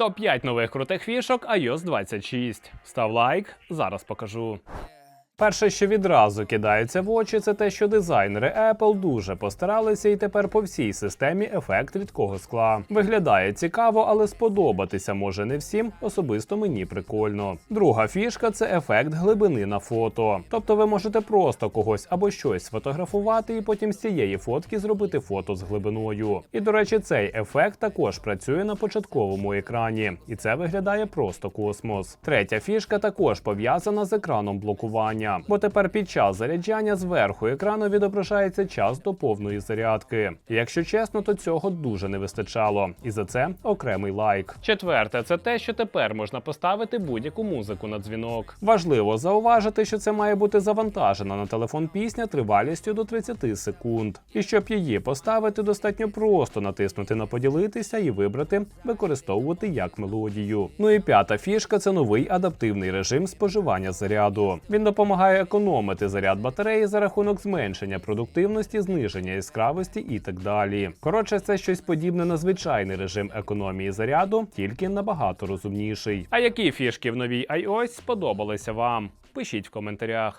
Топ-5 нових крутих фішок iOS 26. Став лайк, зараз покажу. Перше, що відразу кидається в очі, це те, що дизайнери Apple дуже постаралися, і тепер по всій системі ефект рідкого скла. Виглядає цікаво, але сподобатися може не всім. Особисто мені прикольно. Друга фішка це ефект глибини на фото. Тобто ви можете просто когось або щось сфотографувати, і потім з цієї фотки зробити фото з глибиною. І до речі, цей ефект також працює на початковому екрані, і це виглядає просто космос. Третя фішка також пов'язана з екраном блокування, бо тепер під час заряджання зверху екрану відображається час до повної зарядки. Якщо чесно, то цього дуже не вистачало, і за це окремий лайк. Четверте, це те, що тепер можна поставити будь-яку музику на дзвінок. Важливо зауважити, що це має бути завантажена на телефон пісня тривалістю до 30 секунд. І щоб її поставити, достатньо просто натиснути на поділитися і вибрати використовувати як мелодію. Ну і п'ята фішка це новий адаптивний режим споживання заряду. Він допомагає економити заряд батареї за рахунок зменшення продуктивності, зниження яскравості і так далі. Коротше, це щось подібне на звичайний режим економії заряду, тільки набагато розумніший. А які фішки в новій iOS сподобалися вам? Пишіть в коментарях.